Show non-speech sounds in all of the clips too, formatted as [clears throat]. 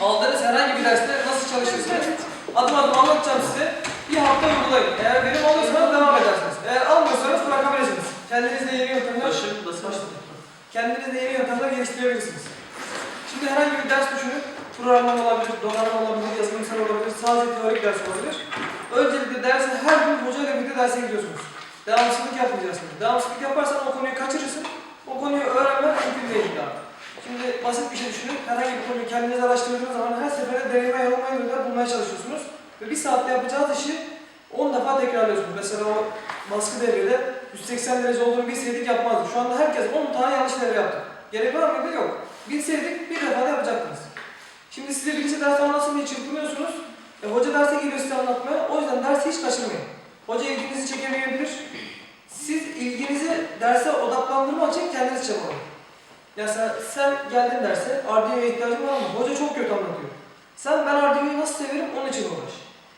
aldığınız herhangi bir derste nasıl çalışırsınız? Adım adım anlatacağım size. Bir hafta uygulayın. Eğer verim alıyorsanız devam edersiniz. Eğer almıyorsanız bırakabilirsiniz. Kendinizde yeni yöntemler Başım basın. kendinizde yeni yöntemler geliştirebilirsiniz. Şimdi herhangi bir ders düşünün. Programlama olabilir, donanım olabilir, yazılımsal olabilir, sadece teorik ders olabilir. Öncelikle derse her gün hocayla birlikte derse gidiyorsunuz. Devamsızlık yapmayacaksınız. Devamsızlık yaparsan o konuyu kaçırırsın. O konuyu öğrenmen mümkün değil daha. Şimdi basit bir şey düşünün. Herhangi bir konuyu kendiniz araştırdığınız zaman her seferinde deneyime yanılmaya yollar bulmaya çalışıyorsunuz. Ve bir saatte yapacağınız işi 10 defa tekrarlıyorsunuz. Mesela o baskı devrede 180 derece olduğunu bilseydik yapmazdık. Şu anda herkes 10 tane yanlış devre yaptı. Gerek var mıydı? Yok. Bilseydik bir defa da yapacaktınız. Şimdi size birisi ders anlatsın diye çırpınıyorsunuz. E, hoca derse geliyor size anlatmaya. O yüzden dersi hiç kaçırmayın. Hoca ilginizi çekemeyebilir. Siz ilginizi derse odaklandırmak için kendiniz çabalayın. Ya sen, sen geldin derse Arduino'ya ihtiyacın var mı? Hoca çok kötü anlatıyor. Sen ben Arduino'yu nasıl severim onun için uğraş.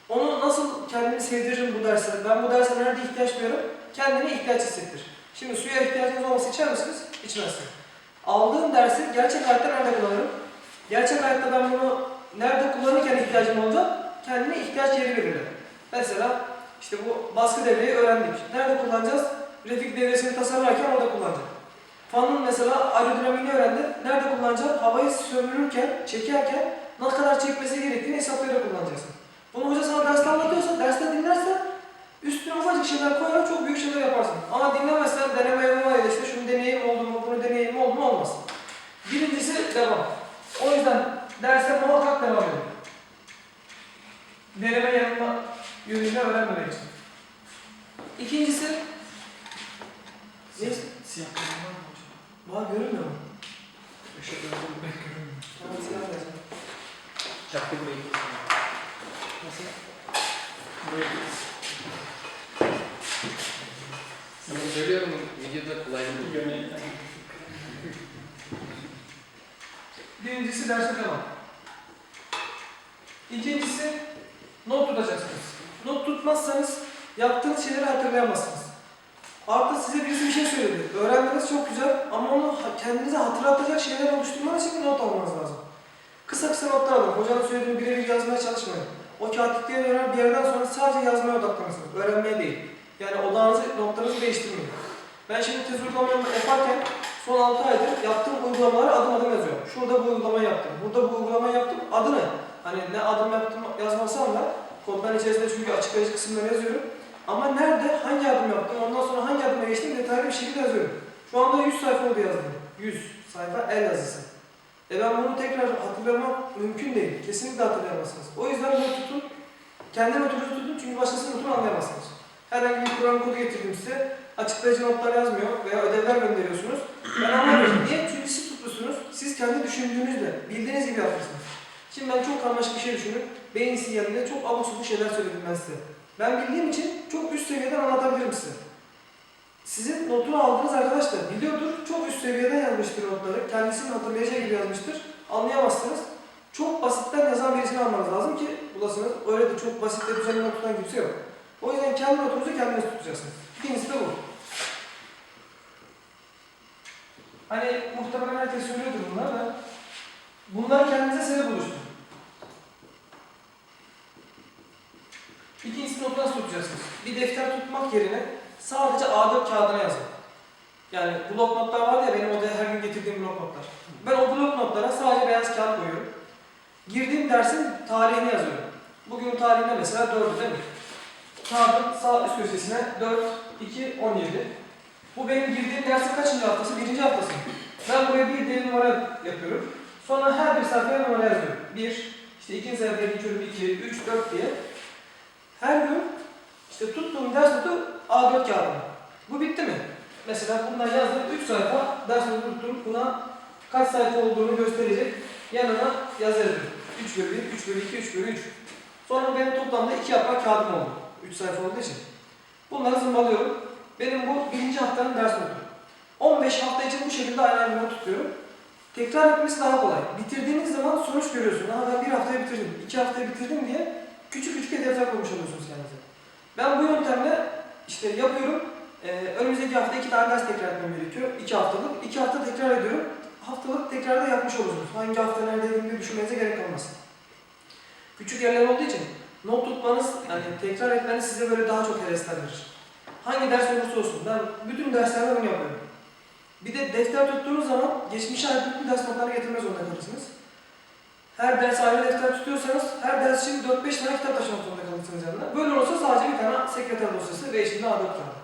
Onu nasıl kendimi sevdiririm bu derse, ben bu derse nerede ihtiyaç duyuyorum, kendine ihtiyaç hissettir. Şimdi suya ihtiyacınız olması içer misiniz? İçmezsin. Aldığım dersi gerçek hayatta nerede kullanırım? Gerçek hayatta ben bunu nerede kullanırken ihtiyacım olacak? Kendine ihtiyaç yeri belirle. Mesela işte bu baskı devreyi öğrendik. Nerede kullanacağız? Refik devresini tasarlarken orada kullanacağım. Fanın mesela aerodinamiğini öğrendin. Nerede kullanacaksın? Havayı sömürürken, çekerken ne kadar çekmesi gerektiğini hesaplayarak kullanacaksın. Bunu hoca sana derste anlatıyorsa, derste dinlersen üstüne ufacık şeyler koyarak çok büyük şeyler yaparsın. Ama dinlemezsen deneme yanılma ya da işte şunu deneyeyim oldu mu, bunu deneyeyim oldu mu olmaz. Birincisi devam. O yüzden derse muhakkak devam edin. Deneme yanılma yönünde öğrenmemek için. İkincisi? Siyah kalem var görünmüyor mu? Işık görünmüyor. Tamam, silah vereceğim. Çaktı burayı. Nasıl? Burayı. Sana söylüyorum videoda kolaylık Yönetmen. Birincisi derse devam. İkincisi not tutacaksınız. Not tutmazsanız yaptığınız şeyleri hatırlayamazsınız. Artı size birisi bir şey söyledi. Öğrenmeniz çok güzel ama onu kendinize hatırlatacak şeyler oluşturmanız için not almanız lazım. Kısa kısa notlar alın. Hocanın söylediğini birebir yazmaya çalışmayın. O kağıtlıkları öğren bir yerden sonra sadece yazmaya odaklanırsınız. Öğrenmeye değil. Yani odağınızı, notlarınızı değiştirmeyin. Ben şimdi tez uygulamalarımı yaparken son 6 aydır yaptığım uygulamaları adım adım yazıyorum. Şurada bu uygulamayı yaptım, burada bu uygulamayı yaptım. Adını, hani ne adım yaptım yazmasam da kodların içerisinde çünkü açıklayıcı kısımları yazıyorum. Ama nerede, hangi adım yaptım, ondan sonra hangi adıma geçtim detaylı bir şekilde yazıyorum. Şu anda 100 sayfa oldu yazdım. 100 sayfa el yazısı. E ben bunu tekrar hatırlamak mümkün değil. Kesinlikle hatırlayamazsınız. O yüzden bunu tutun. Kendi notunuzu tutun çünkü başkasının notunu anlayamazsınız. Herhangi bir Kur'an kodu getirdim size. Açıklayıcı notlar yazmıyor veya ödevler gönderiyorsunuz. Ben anlamıyorum. Niye? Çünkü siz tutmuşsunuz. Siz kendi düşündüğünüzle, bildiğiniz gibi yapmışsınız. Şimdi ben çok karmaşık bir şey düşünüp beyin sinyalinde çok abuk subuk şeyler söyledim ben size. Ben bildiğim için çok üst seviyeden anlatabilirim size. Sizin notunu aldığınız arkadaş da biliyordur, çok üst seviyeden yazmıştır notları. Kendisinin hatırlayacağı gibi yazmıştır. Anlayamazsınız. Çok basitten yazan birisini almanız lazım ki bulasınız. Öyle de çok basitte düzenli not tutan kimse yok. O yüzden kendi notunuzu kendiniz tutacaksınız. İkincisi de bu. Hani muhtemelen herkes söylüyordur bunlar da. Bunları kendinize sebep oluşturun. İkincisi notu nasıl tutacaksınız? Bir defter tutmak yerine sadece A4 kağıdına yazın. Yani blok notlar var ya benim odaya her gün getirdiğim blok notlar. Ben o blok notlara sadece beyaz kağıt koyuyorum. Girdiğim dersin tarihini yazıyorum. Bugün tarihinde mesela 4'ü değil mi? Kağıdın sağ üst köşesine 4, 2, 17. Bu benim girdiğim dersin kaçıncı haftası? Birinci haftası. Ben buraya bir diye numara yapıyorum. Sonra her bir sayfaya numara yazıyorum. 1, işte ikinci sayfaya geçiyorum 2, 3, 4 diye. Her gün işte tuttuğum ders notu A4 kağıdına. Bu bitti mi? Mesela bundan yazdım 3 sayfa ders notu tuttum. Buna kaç sayfa olduğunu gösterecek. Yanına yazarım. 3 bölü 1, 3 bölü 2, 3 bölü 3. Sonra benim toplamda 2 yaprak kağıdım oldu. 3 sayfa olduğu için. Bunları zımbalıyorum. Benim bu birinci haftanın ders notu. 15 hafta için bu şekilde aynı aynı tutuyorum. Tekrar etmesi daha kolay. Bitirdiğiniz zaman sonuç görüyorsun. Ha ben bir haftaya bitirdim, iki haftaya bitirdim diye küçük küçük hedefler koymuş oluyorsunuz kendinize. Ben bu yöntemle işte yapıyorum. Ee, önümüzdeki hafta iki tane ders tekrar etmem gerekiyor. İki haftalık. iki hafta tekrar ediyorum. haftalık tekrarda yapmış olursunuz. Hangi hafta neredeydim diye düşünmenize gerek kalmaz. Küçük yerler olduğu için not tutmanız, yani tekrar etmeniz size böyle daha çok hevesler verir. Hangi ders olursa olsun. Ben bütün derslerde bunu yapıyorum. Bir de defter tuttuğunuz zaman geçmişe ait bütün ders notlarını getirmez zorunda kalırsınız. Her ders ayrı defter tutuyorsanız her ders için 4-5 tane kitap taşımak zorunda kalırsınız yanına. Böyle olursa sadece bir tane sekreter dosyası ve içinde A4 kağıdı.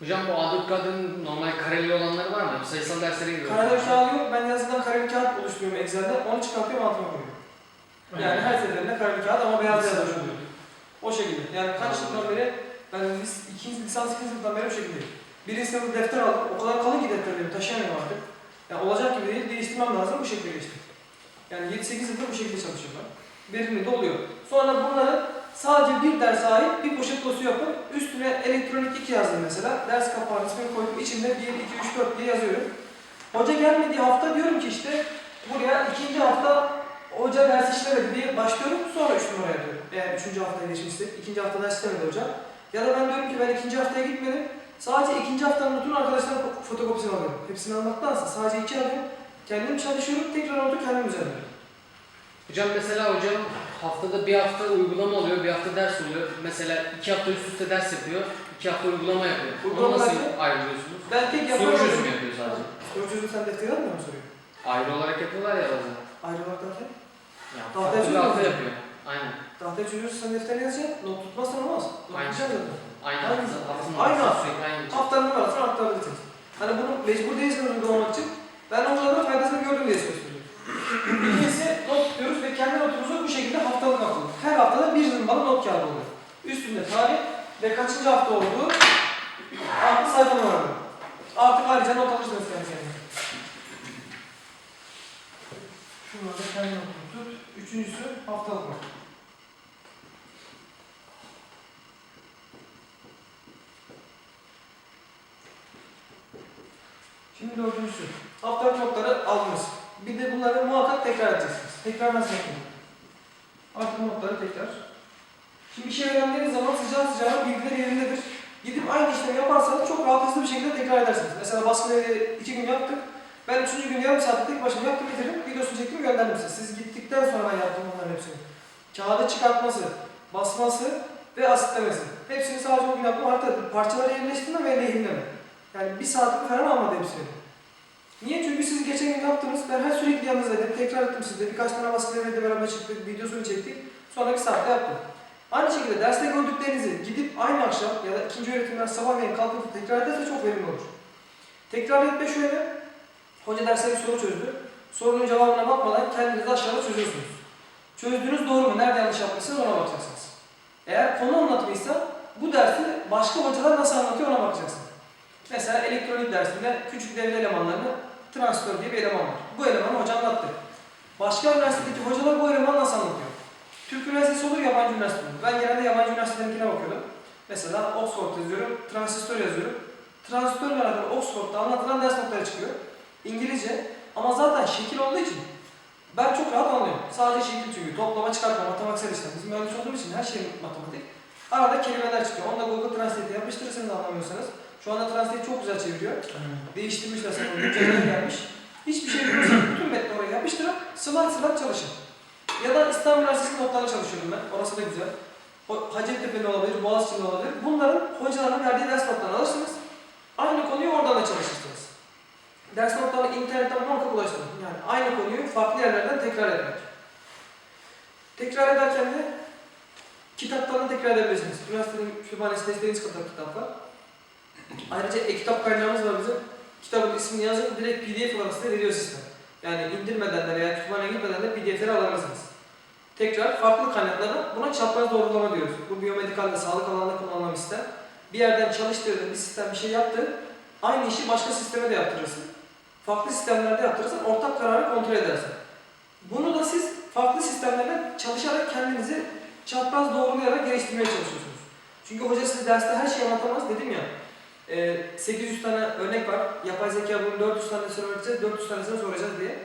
Hocam bu A4 kağıdın normal kareli olanları var mı? Sayısal derslere giriyoruz. Kareli kağıdı yok. Ben yazıdan kareli kağıt oluşturuyorum Excel'de. Onu çıkartıyorum altıma koyuyorum. Yani her seferinde kareli kağıt ama beyaz yazı oluyor. O şekilde. Yani kaç yıldan beri ben lis, ikinci lisans ikinci sınıftan beri o şekilde. Birinci sınıfta defter aldım. O kadar kalın ki defterlerimi taşıyamıyorum artık. Yani olacak gibi değil. Değiştirmem lazım. Bu şekilde geçtim. Yani 7-8 yıldır bu şekilde çalışıyorum ben. Verimli de oluyor. Sonra bunları sadece bir ders ait bir poşet dosya yapıp üstüne elektronik 2 yazdım mesela. Ders kapağının ismini koydum. İçinde 1, 2, 3, 4 diye yazıyorum. Hoca gelmediği hafta diyorum ki işte buraya ikinci hafta hoca ders işlemedi diye başlıyorum. Sonra 3 numaraya diyorum. Eğer üçüncü haftaya geçmişse, ikinci hafta ders işlemedi hoca. Ya da ben diyorum ki ben ikinci haftaya gitmedim. Sadece ikinci haftanın notunu arkadaşlar fotokopisini alıyorum. Hepsini almaktansa sadece iki alıyorum. Kendim çalışıyorum, tekrar notu kendim düzenliyorum. Hocam mesela hocam haftada bir hafta uygulama oluyor, bir hafta ders oluyor. Mesela iki hafta üst üste ders yapıyor, iki hafta uygulama yapıyor. Uygulama nasıl derken? ayrılıyorsunuz? Ben tek Soru yapıyorum. çözümü yapıyor sadece. Soru çözümü sen defteri almıyor musun? Ayrı olarak yapıyorlar ya bazen. Ayrı olarak derken? Ya, Tahtaya farklı bir hafta musun? yapıyor. Aynen. Tahtaya çözüyorsun sen defterine yazacaksın. Not tutmazsan olmaz. Not Aynen. tutacaksın zaten. Aynı Aynı hafta. zaman. Haftanın Aynı hafta. şey. Haftanın numarasını aktaracaksın. Hani bunu mecbur değilsiniz uygulamak için. Ben onlardan faydasını gördüm diye söylüyorum. İkincisi not tutuyoruz ve kendi notumuzu bu şekilde haftalık haftalık. Her haftada bir zımbalı not kağıdı oluyor. Üstünde tarih ve kaçıncı hafta olduğu artı sayfa numaraları. Artık ayrıca not alırsınız kendi kendine. Şunları da kendi notunu tut. Üçüncüsü haftalık not. Şimdi dördüncüsü. Haftalık notları aldınız. Bir de bunları muhakkak tekrar edeceksiniz. Tekrar nasıl yapın? Artık notları tekrar. Şimdi bir şey öğrendiğiniz zaman sıcağı sıcağına bilgiler yerindedir. Gidip aynı işlemi yaparsanız çok rahat hızlı bir şekilde tekrar edersiniz. Mesela baskıları iki gün yaptık. Ben üçüncü gün yarım saatte tek başıma yaptım bitirdim. Videosunu çektim gönderdim size. Siz gittikten sonra ben yaptım onların hepsini. Kağıdı çıkartması, basması ve asitlemesi. Hepsini sadece o gün yaptım. Hatta parçaları yerleştirme ve lehimleme. Yani bir saatlik falan almadı hepsini. Niye? Çünkü siz geçen gün yaptınız. Ben her sürekli yanınızdaydım. Tekrar ettim size. Birkaç tane baskı devreyle beraber çıktık. Videosunu çektik. Sonraki saatte yaptım. Aynı şekilde derste gördüklerinizi gidip aynı akşam ya da ikinci öğretimden sabahleyin kalkıp tekrar ederse çok verimli olur. Tekrar etme şöyle. Hoca derste bir soru çözdü. Sorunun cevabına bakmadan kendiniz aşağıda çözüyorsunuz. Çözdüğünüz doğru mu? Nerede yanlış yapmışsınız ona bakacaksınız. Eğer konu anlatımıysa bu dersi başka hocalar nasıl anlatıyor ona bakacaksın. Mesela elektronik dersinde küçük devre elemanlarını transistör diye bir eleman var. Bu elemanı hoca anlattı. Başka üniversitedeki hocalar bu elemanı nasıl anlatıyor? Türk üniversitesi olur, yabancı üniversite olur. Ben genelde yabancı üniversitelerinkine bakıyordum. Mesela Oxford yazıyorum, transistör yazıyorum. Transistörle alakalı Oxford'da anlatılan ders notları çıkıyor. İngilizce ama zaten şekil olduğu için ben çok rahat anlıyorum. Sadece şekil çünkü. Toplama, çıkartma, matematiksel işlem. Bizim mühendis olduğumuz için her şey matematik. Arada kelimeler çıkıyor. Onu da Google Translate'e yapıştırırsınız anlamıyorsanız. Şu anda Translate çok güzel çeviriyor. Değiştirmişler sanırım. Güncelleme gelmiş. Hiçbir şey bilmiyorsanız bütün metni oraya yapıştırıp sıvat sıvat çalışın. Ya da İstanbul Üniversitesi notlarına çalışıyorum ben. Orası da güzel. Hacettepe'li olabilir, Boğaziçi'li olabilir. Bunların hocaların verdiği ders notlarını alırsınız. Aynı konuyu oradan da çalışırsınız. Ders notlarını internetten muhakkak ulaştırın. Yani aynı konuyu farklı yerlerden tekrar etmek. Tekrar ederken de kitaplarını tekrar edebilirsiniz. Üniversitenin kütüphanesinde istediğiniz kadar kitap var. Ayrıca e-kitap kaynağımız var bizim. Kitabın ismini yazın, direkt PDF olarak size veriyor sistem. Yani indirmeden de veya kütüphaneye gitmeden de PDF'leri alabilirsiniz. Tekrar farklı kaynaklara buna çapraz doğrulama diyoruz. Bu biyomedikalde, sağlık alanında kullanılan sistem. Bir yerden çalıştırdın, bir sistem bir şey yaptı. Aynı işi başka sisteme de yaptırırsın. Farklı sistemlerde yaptırırsan ortak kararı kontrol edersin. Bunu da siz farklı sistemlerle çalışarak kendinizi çapraz doğrulayarak geliştirmeye çalışıyorsunuz. Çünkü hoca size derste her şeyi anlatamaz dedim ya. E, 800 tane örnek var. Yapay zeka bunun 400 tanesini öğreteceğiz, 400 tanesini soracağız diye.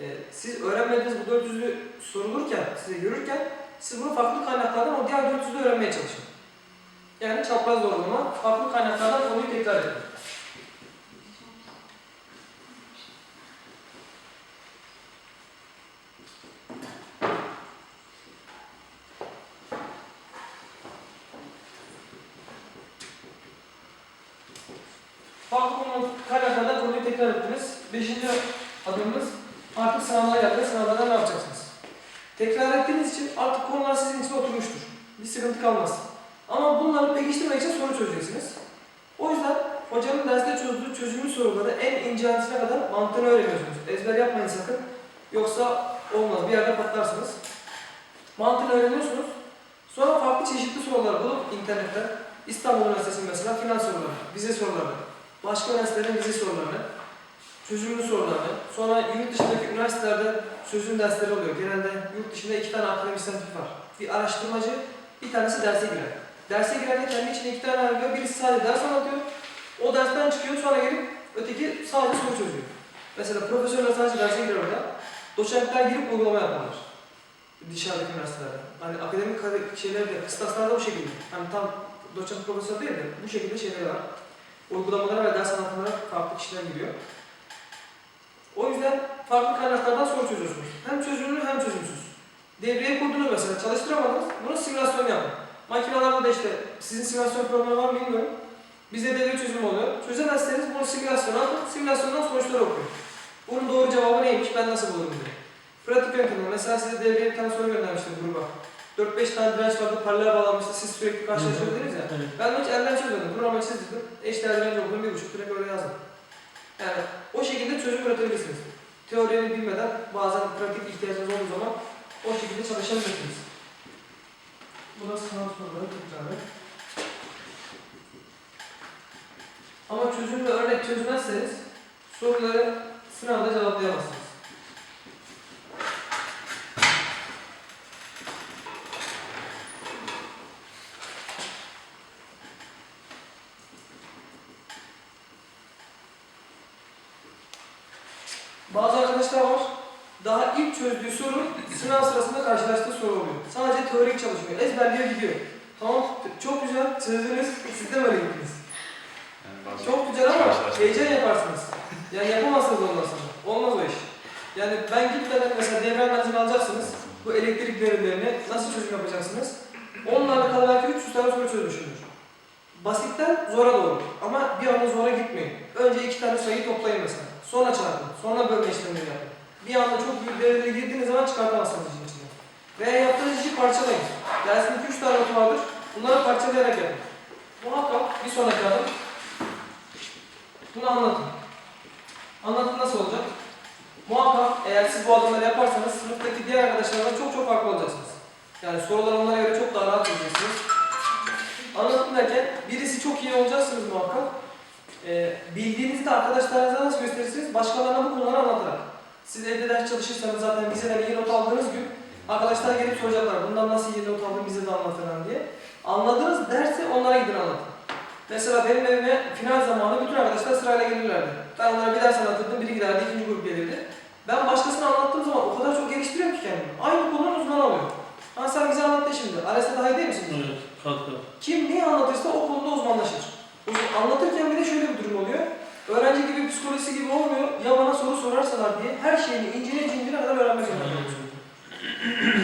E, siz öğrenmediğiniz bu 400'ü sorulurken, size görürken siz bunu farklı kaynaklardan o diğer 400'ü öğrenmeye çalışın. Yani çapraz doğrulama, farklı kaynaklardan konuyu tekrar edin. Farklı konu kaynaklardan konuyu tekrar ettiniz. Beşinci adımımız artık sınavlara geldi. Sınavlarda ne yapacaksınız? Tekrar ettiğiniz için artık konular sizin için oturmuştur. Bir sıkıntı kalmaz. Ama bunları pekiştirmek için soru çözeceksiniz. O yüzden hocanın derste çözdüğü çözümlü soruları en ince ayrıntısına kadar mantığını öğreniyorsunuz. Ezber yapmayın sakın. Yoksa olmaz. Bir yerde patlarsınız. Mantığını öğreniyorsunuz. Sonra farklı çeşitli sorular bulup internetten İstanbul Üniversitesi'nin mesela finans soruları, vize soruları, başka üniversitelerin vize soruları, çözümlü soruları, sonra yurt dışındaki üniversitelerde çözüm dersleri oluyor. Genelde yurt dışında iki tane akademisyen tipi var. Bir araştırmacı, bir tanesi derse girer. Derse giren de kendi içinde iki tane alıyor. Birisi sadece ders anlatıyor. O dersten çıkıyor sonra gelip öteki sadece soru çözüyor. Mesela profesörler sadece derse girer orada. Doçentler girip uygulama yaparlar. Dışarıdaki üniversitelerde. Hani akademik şeylerde, kıstaslarda bu şekilde. Hani tam doçent profesör değil de bu şekilde şeyler var. Uygulamalara ve ders anlatımlara farklı kişiler giriyor. O yüzden farklı kaynaklardan soru çözüyorsunuz. Hem çözümlü hem çözümsüz. Devreye kurdunuz mesela, çalıştıramadınız, bunu simülasyon yapın. Makinalarda da işte sizin simülasyon programı var mı bilmiyorum. Bizde devre çözümü oluyor. Çözemezseniz bunu simülasyona atın, simülasyondan sonuçları okuyun. Bunun doğru cevabı neymiş, ben nasıl bulurum diye. Pratik yöntemi, mesela size devreye bir tane soru göndermiştim gruba. 4-5 tane direnç vardı, paralel bağlanmıştı, siz sürekli karşılaşıyordunuz ya. Evet. Ben hiç elden çözmedim. Programa çizdim. Eşdeğer direnci okudum, bir buçuk direkt öyle yazdım. Yani o şekilde çözüm üretebilirsiniz. Teoriyi bilmeden bazen pratik ihtiyacınız olduğu zaman o şekilde çalışabilirsiniz. Bu da sınav soruları tekrarı. Ama çözümle örnek çözmezseniz soruları sınavda cevaplayamazsınız. Bazı arkadaşlar var, çözdüğü soru sınav sırasında karşılaştığı soru oluyor. Sadece teorik çalışmıyor, ezberliyor gidiyor. Tamam, çok güzel, çözdünüz, siz de böyle gittiniz. Çok güzel ama heyecan yaparsınız. Yani yapamazsınız ondan sonra. Olmaz o iş. Yani ben gitmeden mesela devre analizini alacaksınız. Bu elektrik verimlerini nasıl çözüm yapacaksınız? Onunla alakalı belki 300 tane soru çözmüşsünüz. Basitten zora doğru. Ama bir anda zora gitmeyin. Önce iki tane sayıyı toplayın mesela. Sonra çarpın. Sonra bölme işlemleri yapın. Bir anda çok büyük dereceye girdiğiniz zaman çıkartamazsınız işin içinden. Veya yaptığınız işi parçalayın. Dersin 2-3 tane notu vardır. Bunları parçalayarak yapın. Muhakkak bir sonraki adım bunu anlatın. Anlatın nasıl olacak? Muhakkak eğer siz bu adımları yaparsanız sınıftaki diğer arkadaşlardan çok çok farklı olacaksınız. Yani soruları onlara göre çok daha rahat çözeceksiniz. Anlatın derken birisi çok iyi olacaksınız muhakkak. Ee, bildiğinizi de arkadaşlarınıza nasıl gösterirsiniz? Başkalarına bu konuları anlatarak. Siz evde ders çalışırsanız zaten vizeden iyi not aldığınız gün arkadaşlar gelip soracaklar bundan nasıl iyi not aldın bize de anlat falan diye. Anladığınız dersi onlara gidin anlatın. Mesela benim evime final zamanı bütün arkadaşlar sırayla gelirlerdi. Ben onlara bir ders anlatırdım, biri giderdi, ikinci grup gelirdi. Ben başkasına anlattığım zaman o kadar çok geliştiriyorum ki kendimi. Aynı konunun uzmanı oluyor. Ha sen bize anlattın şimdi. Ares'te daha iyi değil misin? Evet. Kalk kalk. Kim neyi anlatırsa o konuda uzmanlaşır. Uz- Anlatırken bir de şöyle bir durum oluyor. Öğrenci gibi psikolojisi gibi olmuyor. Ya bana soru sorarsalar diye her şeyini incine incine kadar öğrenmek zorunda kalıyorsun.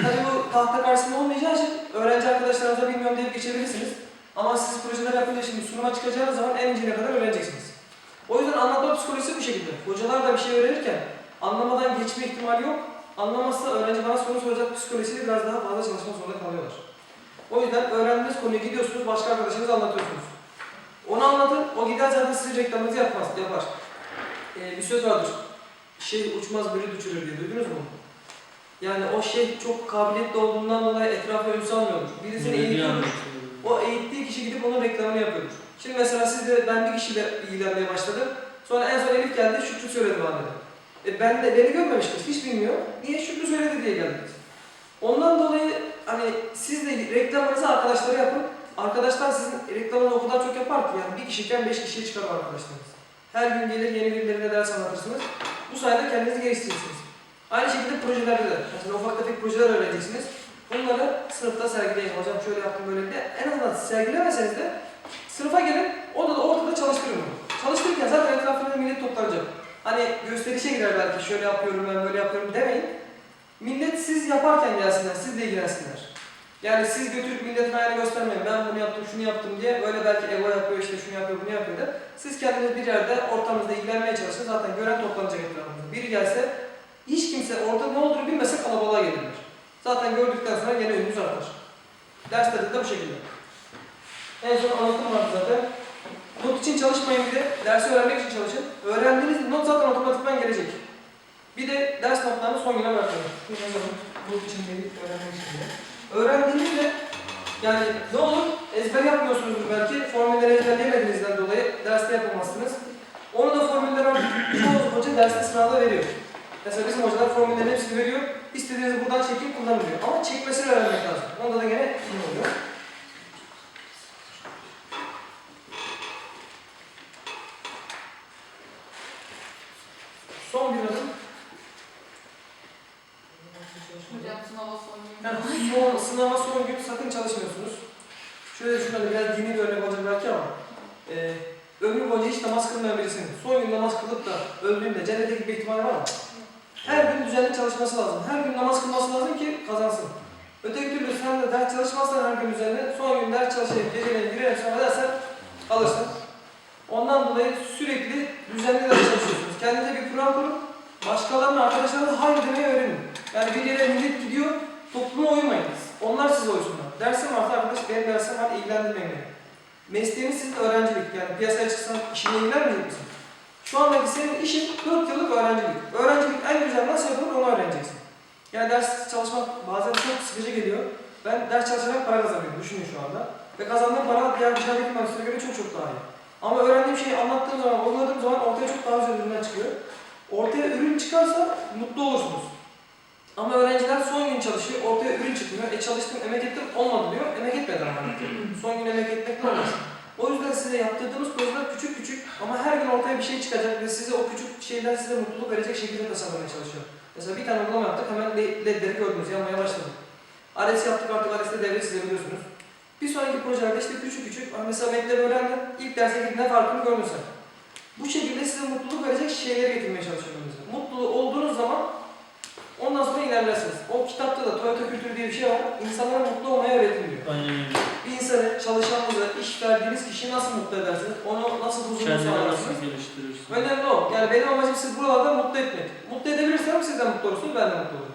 Tabii bu tahta karşısında olmayacağı için öğrenci arkadaşlarınıza bilmiyorum deyip geçebilirsiniz. Ama siz projeler yapınca şimdi sunuma çıkacağınız zaman en incine kadar öğreneceksiniz. O yüzden anlatma psikolojisi bu şekilde. Hocalar da bir şey öğrenirken anlamadan geçme ihtimali yok. Anlamazsa öğrenci bana soru soracak psikolojisiyle biraz daha fazla çalışmak zorunda kalıyorlar. O yüzden öğrendiğiniz konuyu gidiyorsunuz, başka arkadaşınıza anlatıyorsunuz. Onu anlatın, o gider zaten sizin reklamınızı yapmaz, yapar. Ee, bir söz vardır. Şey uçmaz biri düşürür diye, duydunuz mu? Yani o şey çok kabiliyetli olduğundan dolayı etrafa ün salmıyordur. Birisini anda. O eğittiği kişi gidip onun reklamını yapıyordur. Şimdi mesela siz de ben bir kişiyle ilgilenmeye başladım. Sonra en son Elif geldi, Şükrü söyledi bana dedi. E ben de beni görmemiştiniz, hiç bilmiyor. Niye Şükrü söyledi diye geldiniz. Ondan dolayı hani siz de reklamınızı arkadaşlara yapın. Arkadaşlar sizin reklamını o kadar çok yapar ki yani bir kişiyken beş kişiye çıkar arkadaşlarınız. Her gün gelir yeni birilerine ders anlatırsınız. Bu sayede kendinizi geliştirirsiniz. Aynı şekilde projelerde de. Mesela ufak tefek projeler öğreneceksiniz. Bunları sınıfta sergileyin. Hocam şöyle yaptım böyle de. En azından sergilemeseniz de sınıfa gelin, odada ortada çalıştırın bunu. Çalıştırırken zaten etrafında millet toplanacak. Hani gösterişe girer belki şöyle yapıyorum ben böyle yapıyorum demeyin. Millet siz yaparken gelsinler, sizle ilgilensinler. Yani siz götürüp milletin ayağını göstermeyin. Ben bunu yaptım, şunu yaptım diye. Öyle belki ego yapıyor, işte şunu yapıyor, bunu yapıyor da. Siz kendiniz bir yerde ortamınızda ilgilenmeye çalışın. Zaten gören toplanacak etrafınızda. Biri gelse, hiç kimse orada ne olduğunu bilmese kalabalığa gelirler. Zaten gördükten sonra gene ününüz artar. Derslerde de bu şekilde. En son anlatım vardı zaten. Not için çalışmayın bir de, dersi öğrenmek için çalışın. Öğrendiğiniz not zaten otomatikman gelecek. Bir de ders notlarını son güne bırakmayın. Bu? Not için değil, öğrenmek için de. Öğrendiğinizde yani ne olur ezber yapmıyorsunuzdur belki formülleri ezberleyemediğinizden dolayı derste yapamazsınız. Onu da formülleri [clears throat] çoğu hoca derste sınavda veriyor. Mesela bizim hocalar formüllerin hepsini veriyor. İstediğinizi buradan çekip kullanın diyor. Ama çekmesini öğrenmek lazım. Onda da gene iyi oluyor. Son bir adım. Hocam sınava son gün. Yani son, sınava son gün sakın çalışmıyorsunuz. Şöyle düşünün, hani biraz dini bir örnek olacak belki ama e, ömrü boyunca hiç namaz kılmayan birisinin son gün namaz kılıp da öldüğünde cennete gitme ihtimali var mı? Her gün düzenli çalışması lazım. Her gün namaz kılması lazım ki kazansın. Öteki türlü sen de ders çalışmazsan her gün düzenli, son gün ders çalışayım, geceleyin girelim sonra dersen alırsın. Ondan dolayı sürekli düzenli ders çalışıyorsunuz. Kendinize bir program kurun, başkalarına, arkadaşlarına hayır demeyi öğrenin. Yani bir yere millet gidiyor, topluma uymayınız. Onlar size uysunlar. Dersim varsa arkadaş benim dersim var ilgilendirmeyin beni. Mesleğiniz sizin öğrencilik. Yani piyasaya çıksan işine ilgilenmeyecek misin? Şu andaki senin işin 4 yıllık öğrencilik. Öğrencilik en güzel nasıl yapılır onu öğreneceksin. Yani ders çalışmak bazen çok sıkıcı geliyor. Ben ders çalışarak para kazanıyorum. Düşünün şu anda. Ve kazandığım para diğer dışarıdaki mühendislere göre çok çok daha iyi. Ama öğrendiğim şeyi anlattığım zaman, uyguladığım zaman ortaya çok daha güzel ürünler çıkıyor. Ortaya ürün çıkarsa mutlu olursunuz. Ama öğrenciler son gün çalışıyor, ortaya ürün çıkmıyor. E çalıştım, emek ettim, olmadı diyor. Emek etmedi ama. son gün emek etmek olmaz? O yüzden size yaptırdığımız projeler küçük küçük ama her gün ortaya bir şey çıkacak ve size o küçük şeyler size mutluluk verecek şekilde tasarlamaya çalışıyor. Mesela bir tane uygulama yaptık, hemen le- ledleri gördünüz, yanmaya başladı. Ares yaptık artık Ares'te devre çizebiliyorsunuz. Bir sonraki projelerde işte küçük küçük, ama mesela metleri öğrendin, ilk derse girdiğinde farkını gördün sen. Bu şekilde size mutluluk verecek şeyleri getirmeye çalışıyorum. Mutlu olduğunuz zaman ondan sonra ilerlersiniz. O kitapta da Toyota kültürü diye bir şey var. İnsanlara mutlu olmayı öğretin diyor. Aynen öyle. Bir insanı, çalışanınızı, iş verdiğiniz kişiyi nasıl mutlu edersiniz? Onu nasıl huzurlu Kendini sağlarsınız? nasıl geliştirirsin? Önemli o. Yani benim amacım sizi buralarda mutlu etmek. Mutlu edebilirsem siz de mutlu olursunuz, ben de mutlu olurum.